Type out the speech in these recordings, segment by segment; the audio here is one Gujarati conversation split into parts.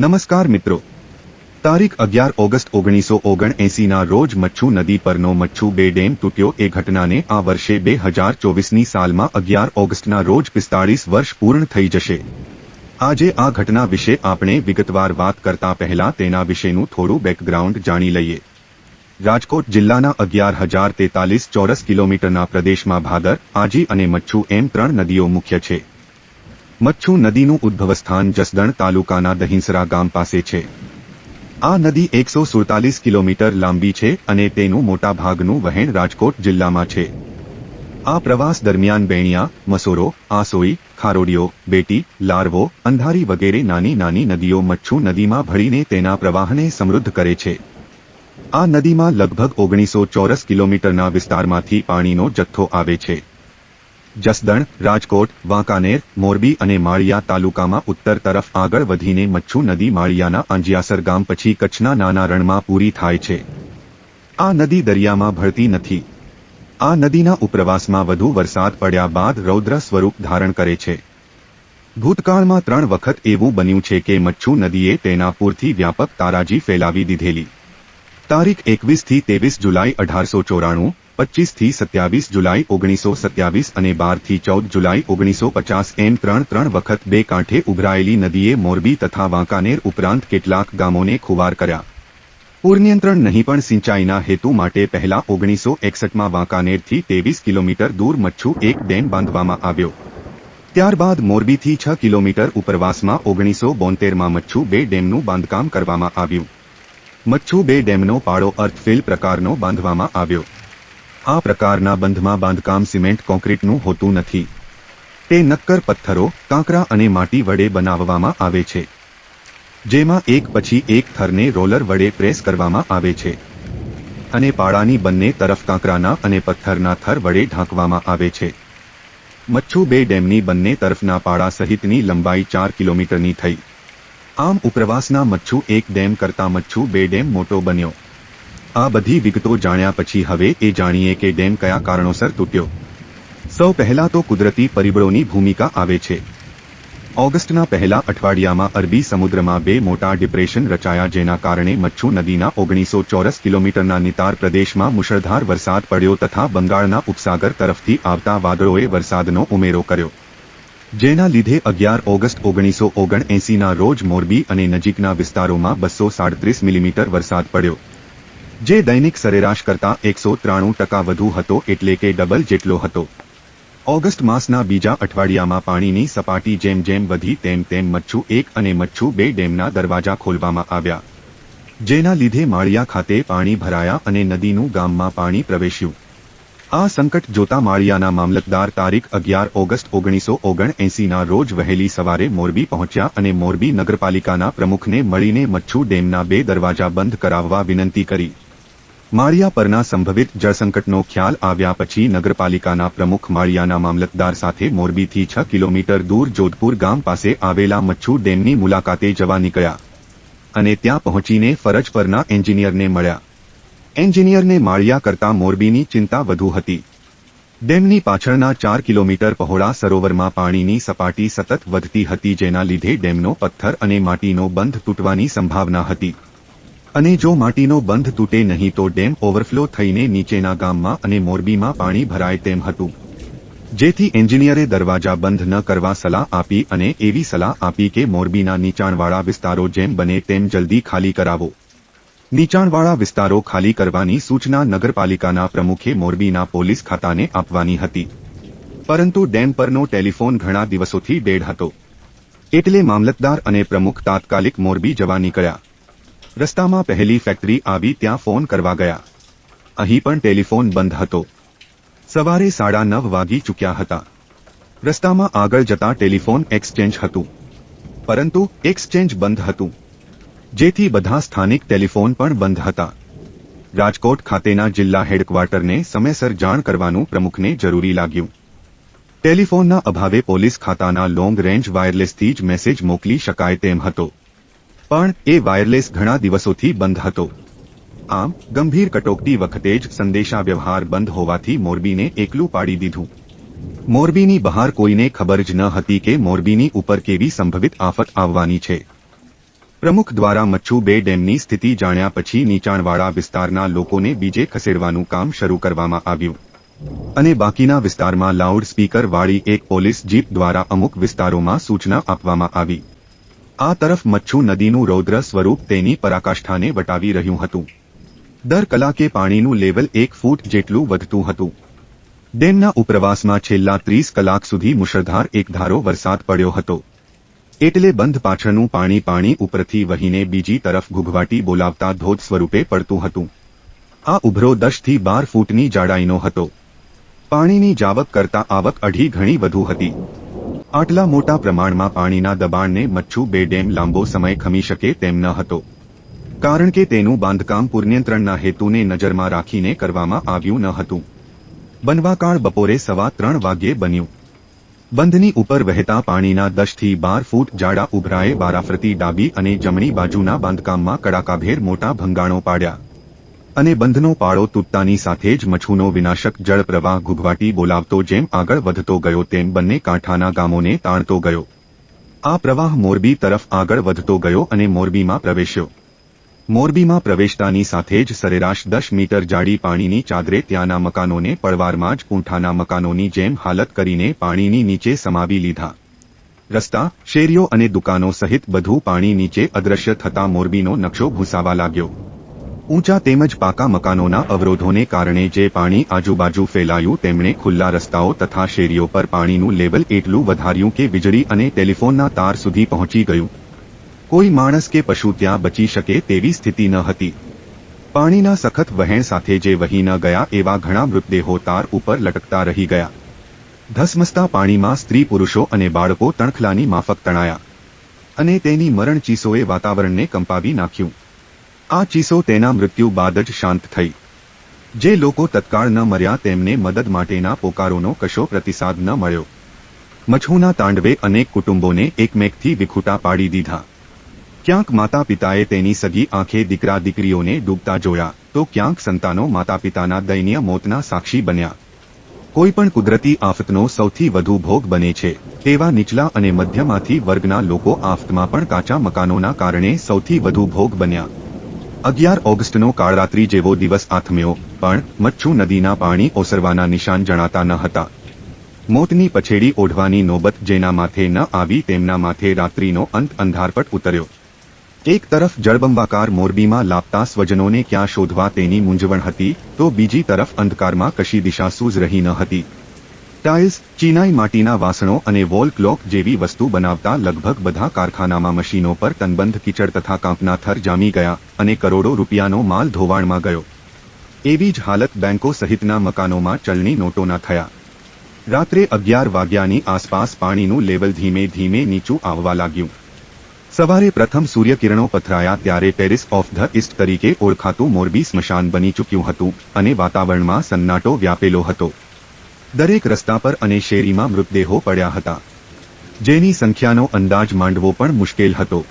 નમસ્કાર મિત્રો. તારીખ અગિયાર ઓગસ્ટ ઓગણીસો ઓગણ એંસીના રોજ મચ્છુ નદી પરનો મચ્છુ બે ડેમ તૂટ્યો. એ ઘટનાને આ વર્ષે બે હજાર ચોવીસની સાલમાં અગિયાર ઓગસ્ટના રોજ પિસ્તાળીસ વર્ષ પૂર્ણ થઈ જશે. આજે આ ઘટના વિશે આપણે વિગતવાર વાત કરતા પહેલા તેના વિશેનું થોડું બેકગ્રાઉન્ડ જાણી લઈએ. રાજકોટ જિલ્લાના અગિયાર હજાર તેતાલીસ ચોરસ કિલોમીટરના પ્રદેશમાં ભાદર, આજી અને મચ્છુ એમ ત્રણ નદીઓ મુખ્ય છે. મચ્છુ નદીનું ઉદ્ભવસ્થાન જસદણ તાલુકાના દહિંસરા ગામ પાસે છે. આ નદી એકસો સુડતાલીસ કિલોમીટર લાંબી છે અને તેનું મોટા ભાગનું વહેણ રાજકોટ જિલ્લામાં છે. આ પ્રવાસ દરમિયાન બેણિયા, મસોરો, આસોઈ, ખારોડિયો, બેટી, લારવો, અંધારી વગેરે નાની નાની નદીઓ મચ્છુ નદીમાં ભળીને તેના પ્રવાહને સમૃદ્ધ કરે છે. આ નદીમાં લગભગ ઓગણીસો ચોરસ કિલોમીટરના વિસ્તારમાંથી પાણીનો જથ્થો આવે છે. જસદણ, રાજકોટ, વાંકાનેર, મોરબી અને માળિયા તાલુકામાં ઉત્તર તરફ આગળ વધીને મચ્છુ નદી માળિયાના અંજિયાસર ગામ પછી કચ્છના નાના રણમાં પૂરી થાય છે. આ નદી દરિયામાં ભળતી નથી. આ નદીના ઉપરવાસમાં વધુ વરસાદ પડ્યા બાદ રૌદ્ર સ્વરૂપ ધારણ કરે છે. ભૂતકાળમાં ત્રણ વખત એવું બન્યું છે કે મચ્છુ નદીએ તેના પૂરથી વ્યાપક તારાજી ફેલાવી દીધેલી. તારીખ એકવીસથી ત્રેવીસ જુલાઈ અઢારસો ચોરાણું પચીસથી સત્યાવીસ જુલાઈ ઓગણીસો સત્યાવીસ અને બારથી ચૌદ જુલાઈ ઓગણીસો પચાસ એમ ત્રણ ત્રણ વખત બે કાંઠે ઉભરાયેલી નદીએ મોરબી તથા વાંકાનેર ઉપરાંત કેટલાક ગામોને ખુવાર કર્યા. પૂરનિયંત્રણ નહીં પણ સિંચાઈના હેતુ માટે પહેલા ઓગણીસો એકસઠમાં વાંકાનેરથી ત્રેવીસ કિલોમીટર દૂર મચ્છુ એક ડેમ બાંધવામાં આવ્યો. ત્યારબાદ મોરબીથી છ કિલોમીટર ઉપરવાસમાં ઓગણીસો બોતેરમાં મચ્છુ બે ડેમનું બાંધકામ કરવામાં આવ્યું. મચ્છુ બે ડેમનો પાળો અર્થફિલ પ્રકારનો બાંધવામાં આવ્યો. આ પ્રકારના બંધમાં બાંધકામ સિમેન્ટ કોન્ક્રીટનું હોતું નથી. તે નક્કર પથ્થરો, કાંકરા અને માટી વડે બનાવવામાં આવે છે. જેમાં એક પછી એક થરને રોલર વડે પ્રેસ કરવામાં આવે છે. અને પાળાની બંને તરફ કાંકરાના અને પથ્થરના થર વડે ઢાંકવામાં આવે છે. મચ્છુ બે ડેમની બંને તરફના પાળા સહિતની લંબાઈ ચાર કિલોમીટરની થઈ. આમ ઉપરવાસના મચ્છુ એક ડેમ કરતા મચ્છુ બે ડેમ મોટો બન્યો. આ બધી વિગતો જાણ્યા પછી હવે એ જાણીએ કે ડેમ કયા કારણોસર તૂટ્યો. સૌ પહેલા તો કુદરતી પરિબળોની ભૂમિકા આવે છે. ઓગસ્ટના પહેલા અઠવાડિયામાં અરબી સમુદ્રમાં બે મોટા ડિપ્રેશન રચાયા જેના કારણે મચ્છુ નદીના ઓગણીસો ચોરસ કિલોમીટરના નિતાર પ્રદેશમાં મુશળધાર વરસાદ પડ્યો તથા બંગાળના ઉપસાગર તરફથી આવતા વાદળોએ વરસાદનો ઉમેરો કર્યો. જેના લીધે અગિયાર ઓગસ્ટ ઓગણીસો ઓગણ એંસીના રોજ મોરબી અને નજીકના વિસ્તારોમાં બસો સાડત્રીસ મિલીમીટર વરસાદ પડ્યો. જે દૈનિક સરેરાશ કરતા એકસો ત્રાણું ટકા વધુ હતો એટલે કે ડબલ જેટલો હતો. ઓગસ્ટ માસના બીજા અઠવાડિયામાં પાણીની સપાટી જેમ જેમ વધી તેમ તેમ મચ્છુ એક અને મચ્છુ બે ડેમના દરવાજા ખોલવામાં આવ્યા. જેના લીધે માળિયા ખાતે પાણી ભરાયા અને નદીનું ગામમાં પાણી પ્રવેશ્યું. આ સંકટ જોતા માળિયાના મામલતદાર તારીખ અગિયાર ઓગસ્ટ ઓગણીસો ઓગણ એંસીના રોજ વહેલી સવારે મોરબી પહોંચ્યા અને મોરબી નગરપાલિકાના પ્રમુખને મળીને મચ્છુ ડેમના બે દરવાજા બંધ કરાવવા વિનંતી કરી. માળિયા પરના સંભવિત જળસંકટનો ખ્યાલ આવ્યા પછી નગરપાલિકાના પ્રમુખ માળિયાના મામલતદાર સાથે મોરબીથી છ કિલોમીટર દૂર જોધપુર ગામ પાસે આવેલા મચ્છુ ડેમની મુલાકાતે જવા નીકળ્યા અને ત્યાં પહોંચીને ફરજ પરના એન્જિનિયરને મળ્યા. એન્જિનિયરને માળિયા કરતા મોરબીની ચિંતા વધુ હતી. ડેમની પાછળના ચાર કિલોમીટર પહોળા સરોવરમાં પાણીની સપાટી સતત વધતી હતી જેના લીધે ડેમનો પથ્થર અને માટીનો બંધ તૂટવાની સંભાવના હતી. અને જો માટીનો બંધ તૂટે નહીં તો ડેમ ઓવરફ્લો થઈને નીચેના ગામમાં અને મોરબીમાં પાણી ભરાય તેમ હતું. જેથી એન્જિનિયરે દરવાજા બંધ ન કરવા સલાહ આપી અને એવી સલાહ આપી કે મોરબીના નીચાણવાળા વિસ્તારો જેમ બને તેમ જલ્દી ખાલી કરાવો. નીચાણવાળા વિસ્તારો ખાલી કરવાની સૂચના નગરપાલિકાના પ્રમુખે મોરબીના પોલીસ ખાતાને આપવાની હતી. પરંતુ ડેમ પરનો ટેલિફોન ઘણા દિવસોથી ડેડ હતો. એટલે મામલતદાર અને પ્રમુખ તાત્કાલિક મોરબી જવા નીકળ્યા. રસ્તામાં પહેલી ફેક્ટરી આવી ત્યાં ફોન કરવા ગયા. અહીં પણ ટેલિફોન બંધ હતો. સવારે સાડા નવ વાગી ચૂક્યા હતા. રસ્તામાં આગળ જતા ટેલિફોન એક્સચેન્જ હતું. પરંતુ એક્સચેન્જ બંધ હતું. જેથી બધા સ્થાનિક ટેલિફોન પણ બંધ હતા. રાજકોટ ખાતેના જિલ્લા હેડક્વાર્ટરને સમયસર જાણ કરવાનું પ્રમુખને જરૂરી લાગ્યું. ટેલિફોનના અભાવે પોલીસ ખાતાના લોંગ રેન્જ વાયરલેસથી જ મેસેજ મોકલી શકાય તેમ હતો. પણ એ વાયરલેસ ઘણા દિવસોથી બંધ હતો. આમ, ગંભીર કટોકટી વખતે જ સંદેશા વ્યવહાર બંધ હોવાથી મોરબીને એકલું પાડી દીધું. મોરબીની બહાર કોઈને ખબર જ ન હતી કે મોરબીની ઉપર કેવી સંભવિત આફત આવવાની છે. પ્રમુખ દ્વારા મચ્છુ બે ડેમની સ્થિતિ જાણ્યા પછી નીચાણવાળા વિસ્તારના લોકોને બીજે ખસેડવાનું કામ શરૂ કરવામાં આવ્યું. અને બાકીના વિસ્તારમાં લાઉડ સ્પીકર વાળી એક પોલીસ જીપ દ્વારા અમુક વિસ્તારોમાં સૂચના આપવામાં આવી. આ તરફ મચ્છુ નદીનું રૌદ્ર સ્વરૂપ તેની પરાકાષ્ઠાને વટાવી રહ્યું હતું. દર કલાકે પાણીનું લેવલ એક ફૂટ જેટલું વધતું હતું. ડેમના ઉપરવાસમાં છેલ્લા ત્રીસ કલાક સુધી મુશળધાર એકધારો વરસાદ પડ્યો હતો. એટલે બંધ પાછળનું પાણી પાણી ઉપરથી વહીને બીજી તરફ ઘૂઘવાટી બોલાવતા ધોધ સ્વરૂપે પડતું હતું. આ ઉભરો દસથી બાર ફૂટની જાડાઈનો હતો. પાણીની જાવક કરતા આવક અઢી ઘણી વધુ હતી. આટલા મોટા પ્રમાણમાં પાણીના દબાણને મચ્છુ બે ડેમ લાંબો સમય ખમી શકે તેમ ન હતો. કારણ કે તેનું બાંધકામ પુરનિયંત્રણના હેતુને નજરમાં રાખીને કરવામાં આવ્યું ન હતું. બનવાકાળ બપોરે સવા ત્રણ વાગ્યે બન્યું. બંધની ઉપર વહેતા પાણીના દસથી બાર ફૂટ જાડા ઉભરાએ બારાફરતી ડાબી અને જમણી બાજુના બાંધકામમાં કડાકાભેર મોટા ભંગાણો પાડ્યા. અને બંધનો પાળો તૂટતાની સાથે જ મચ્છુનો વિનાશક જળ પ્રવાહ ઘૂઘવાટી બોલાવતો જેમ આગળ વધતો ગયો તેમ બંને કાંઠાના ગામોને તાણતો ગયો. આ પ્રવાહ મોરબી તરફ આગળ વધતો ગયો અને મોરબીમાં પ્રવેશ્યો. મોરબીમાં પ્રવેશતાની સાથે જ સરેરાશ દસ મીટર જાડી પાણીની ચાદરે ત્યાંના મકાનોને પડવારમાં જ પૂંઠાના મકાનોની જેમ હાલત કરીને પાણીની નીચે સમાવી લીધા. રસ્તા, શેરીઓ અને દુકાનો સહિત બધું પાણી નીચે અદ્રશ્ય થતા મોરબીનો નકશો ભૂસાવા લાગ્યો. ઊંચા તેમજ પાકા મકાનોના અવરોધોને કારણે જે પાણી આજુબાજુ ફેલાયું, તેમણે ખુલ્લા રસ્તાઓ તથા શેરીઓ પર પાણીનું લેવલ એટલું વધાર્યું કે વીજળી અને ટેલિફોનના તાર સુધી પહોંચી ગયું. કોઈ માણસ કે પશુ ત્યાં બચી શકે તેવી સ્થિતિ ન હતી. પાણીના સખત વહેણ સાથે જે વહી ન ગયા એવા ઘણા મૃતદેહો તાર ઉપર લટકતા રહી ગયા. ધસમસતા પાણીમાં સ્ત્રી પુરુષો અને બાળકો તણખલાની માફક તણાયા. અને તેની મરણ ચીસોએ વાતાવરણને કંપાવી નાખ્યું. આ ચીસો તેના મૃત્યુ બાદ જ શાંત થઈ. જે લોકો તત્કાળ ન મર્યા તેમને મદદ માટેના પોકારોનો કશો પ્રતિસાદ ન મળ્યો. મચ્છુના તાંડવે અનેક કુટુંબોને એકમેકથી વિખૂટા પાડી દીધા. ક્યાંક માતા પિતાએ તેની સગી આંખે દીકરા દીકરીઓને ડૂબતા જોયા, તો ક્યાંક સંતાનો માતા પિતાના દયનીય મોતના સાક્ષી બન્યા. કોઈ પણ કુદરતી આફતનો સૌથી વધુ ભોગ બને છે, તેવા નીચલા અને મધ્યમાંથી વર્ગના લોકો આફતમાં પણ કાચા મકાનોના કારણે સૌથી વધુ ભોગ બન્યા. અગિયાર ઓગસ્ટનો કાળરાત્રી જેવો દિવસ આથમ્યો, પણ મચ્છુ નદીના પાણી ઓસરવાના નિશાન જણાતા ન હતા. મોતની પછેડી ઓઢવાની નોબત જેના માથે ન આવી તેમના માથે રાત્રિનો અંત અંધારપટ ઉતર્યો. એક તરફ જળબંબાકાર મોરબીમાં લાપતા સ્વજનોને ક્યાં શોધવા તેની મૂંઝવણ હતી, તો બીજી તરફ અંધકારમાં કશી દિશા સૂઝ રહી ન હતી. ટાઇલ્સ, ચીનાઈ માટીના વાસણો અને વોલ ક્લોક જેવી વસ્તુ બનાવતા લગભગ બધા કારખાનામાં મશીનો પર તનબંધ કીચડ તથા કાંપના થર જામી ગયા અને કરોડો રૂપિયાનો માલ ધોવાણમાં ગયો. એવી જ હાલત બેંકો સહિતના મકાનોમાં ચલણી નોટોના થયા. રાત્રે અગિયાર વાગ્યાની આસપાસ પાણીનું લેવલ ધીમે ધીમે નીચું આવવા લાગ્યું. સવારે પ્રથમ સૂર્યકિરણો પથરાયા ત્યારે ટેરિસ ઓફ ધ ઇસ્ટ તરીકે ઓળખાતું મોરબી સ્મશાન બની ચૂક્યું હતું અને વાતાવરણમાં સન્નાટો વ્યાપેલો હતો. દરેક રસ્તા પર અને શેરીમાં મૃતદેહો પડ્યા હતા. જેની સંખ્યાનો અંદાજ માંડવો પણ મુશ્કેલ હતો.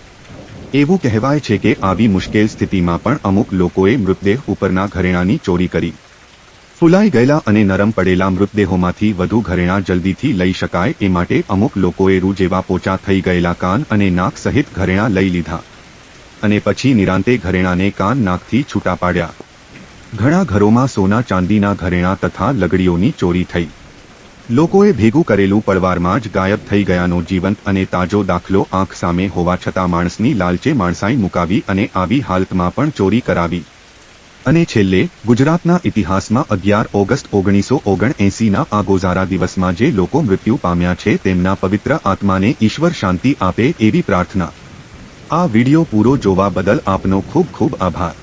એવું કહેવાય છે કે આવી મુશ્કેલ સ્થિતિમાં પણ અમુક લોકોએ મૃતદેહ ઉપરના ઘરેણાની ચોરી કરી. ફૂલાઈ ગયેલા અને નરમ પડેલા મૃતદેહોમાંથી વધુ ઘરેણાં જલ્દીથી લઈ શકાય એ માટે અમુક લોકોએ રૂ જેવા પોચા થઈ ગયેલા કાન અને નાક સહિત ઘરેણાં લઈ લીધા. અને પછી નિરાંતે ઘરેણાંને કાન નાકથી છૂટા પાડ્યા. ઘણા ઘરોમાં સોના ચાંદીના ઘરેણાં તથા લગડીઓની ચોરી થઈ. લોકોએ ભેગું કરેલું પડવારમાં જ ગાયબ થઈ ગયાનો જીવંત અને તાજો દાખલો આંખ સામે હોવા છતાં માણસની લાલચે માણસાઈ મુકાવી અને આવી હાલતમાં પણ ચોરી કરાવી. અને છેલ્લે, ગુજરાતના ઇતિહાસમાં અગિયાર ઓગસ્ટ ઓગણીસો ઓગણ એંસીના આ ગોઝારા દિવસમાં જે લોકો મૃત્યુ પામ્યા છે તેમના પવિત્ર આત્માને ઈશ્વર શાંતિ આપે એવી પ્રાર્થના. આ વિડિયો પૂરો જોવા બદલ આપનો ખૂબ ખૂબ આભાર.